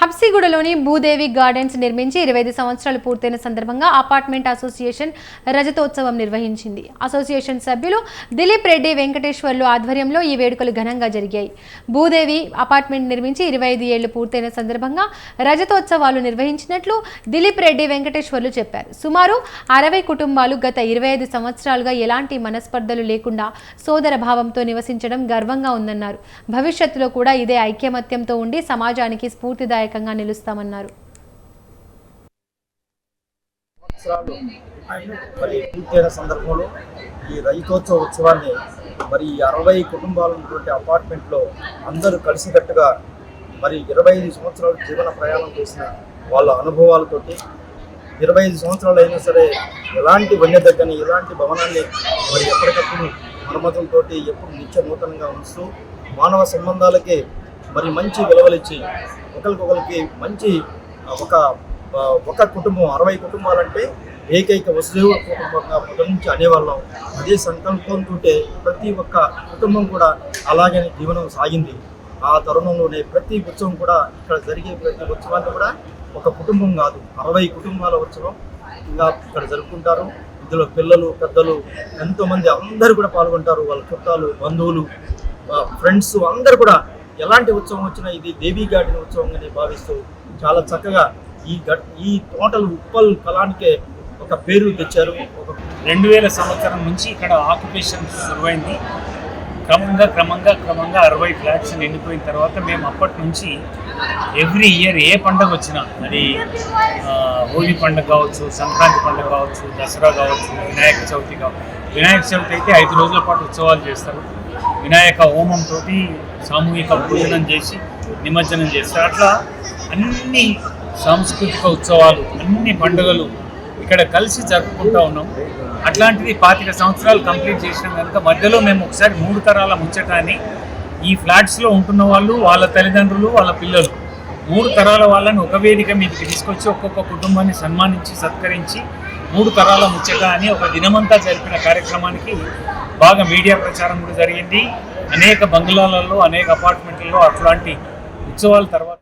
హబ్సిగూడలోని Bhudevi gardens నిర్మించి ఇరవై ఐదు సంవత్సరాలు పూర్తయిన సందర్భంగా అపార్ట్మెంట్ అసోసియేషన్ రజతోత్సవం నిర్వహించింది. అసోసియేషన్ సభ్యులు దిలీప్ రెడ్డి వెంకటేశ్వర్లు ఆధ్వర్యంలో ఈ వేడుకలు ఘనంగా జరిగాయి. భూదేవి అపార్ట్మెంట్ నిర్మించి ఇరవై ఐదు ఏళ్ళు పూర్తయిన సందర్భంగా రజతోత్సవాలు నిర్వహించినట్లు దిలీప్ రెడ్డి వెంకటేశ్వర్లు చెప్పారు. సుమారు అరవై కుటుంబాలు గత ఇరవై ఐదు సంవత్సరాలుగా ఎలాంటి మనస్పర్ధలు లేకుండా సోదర భావంతో నివసించడం గర్వంగా ఉందన్నారు. భవిష్యత్తులో కూడా ఇదే ఐక్యమత్యంతో ఉండి సమాజానికి స్ఫూర్తిదాయక స్ఫూర్తిదాయకంగా నిలుస్తామన్నారు. సంవత్సరాలు మరి పూర్తయిన సందర్భంలో ఈ రైతోత్సవ ఉత్సవాన్ని మరి ఈ అరవై కుటుంబాలు ఉన్నటువంటి అపార్ట్మెంట్లో అందరూ కలిసికట్టుగా మరి ఇరవై ఐదు సంవత్సరాలు జీవన ప్రయాణం చేసిన వాళ్ళ అనుభవాలతోటి ఇరవై ఐదు సంవత్సరాలు అయినా సరే ఎలాంటి వన్య దగ్గరని ఎలాంటి భవనాన్ని మరి ఎప్పటికప్పుడు మరమ్మతులతో ఎప్పుడు నిత్య నూతనంగా ఉంచుతూ మానవ సంబంధాలకి మరి మంచి విలువలిచ్చి ఒకరికొకరికి మంచి ఒక ఒక కుటుంబం అరవై కుటుంబాలంటే ఏకైక వసుదేవ కుటుంబంగా మొదటి నుంచి అనేవాళ్ళం. అదే సంకల్పంతో ప్రతి ఒక్క కుటుంబం కూడా అలాగే జీవనం సాగింది. ఆ తరుణంలోనే ప్రతి ఉత్సవం కూడా ఇక్కడ జరిగే ప్రతి ఉత్సవాన్ని కూడా ఒక కుటుంబం కాదు అరవై కుటుంబాల ఉత్సవం ఇలా ఇక్కడ జరుపుకుంటారు. ఇందులో పిల్లలు పెద్దలు ఎంతోమంది అందరూ కూడా పాల్గొంటారు. వాళ్ళ చుట్టాలు బంధువులు ఫ్రెండ్స్ అందరు కూడా ఎలాంటి ఉత్సవం వచ్చినా ఇది దేవీ గార్డెన్ ఉత్సవం అని భావిస్తూ చాలా చక్కగా ఈ గట్ ఈ టోటల్ ఉప్పల్ కళానికే ఒక పేరు తెచ్చారు. ఒక రెండు వేల సంవత్సరం నుంచి ఇక్కడ ఆక్యుపేషన్ శురువైంది. క్రమంగా క్రమంగా క్రమంగా అరవై ఫ్లాట్స్ నిండిపోయిన తర్వాత మేము అప్పటి నుంచి ఎవ్రీ ఇయర్ ఏ పండగ వచ్చినా అది హోలీ పండుగ కావచ్చు సంక్రాంతి పండుగ కావచ్చు దసరా కావచ్చు వినాయక చవితి కావచ్చు వినాయక చవితి అయితే ఐదు రోజుల పాటు ఉత్సవాలు చేస్తారు. వినాయక హోమంతో సామూహిక భోజనం చేసి నిమజ్జనం చేస్తారు. అట్లా అన్ని సాంస్కృతిక ఉత్సవాలు అన్ని పండుగలు ఇక్కడ కలిసి జరుపుకుంటూ ఉన్నాం. అట్లాంటిది పాతిక సంవత్సరాలు కంప్లీట్ చేసినాం కనుక మధ్యలో మేము ఒకసారి మూడు తరాల ముచ్చటాన్ని ఈ ఫ్లాట్స్లో ఉంటున్న వాళ్ళు వాళ్ళ తల్లిదండ్రులు వాళ్ళ పిల్లలు మూడు తరాల వాళ్ళని ఒక వేదిక మీదకి తీసుకొచ్చి ఒక్కొక్క కుటుంబాన్ని సన్మానించి సత్కరించి మూడు తరాల ముచ్చట అని ఒక దినమంతా జరిపిన కార్యక్రమానికి బాగా మీడియా ప్రచారం కూడా జరిగింది. అనేక బంగ్లాలలో అనేక అపార్ట్మెంట్లలో అట్లాంటి ఉత్సవాల తర్వాత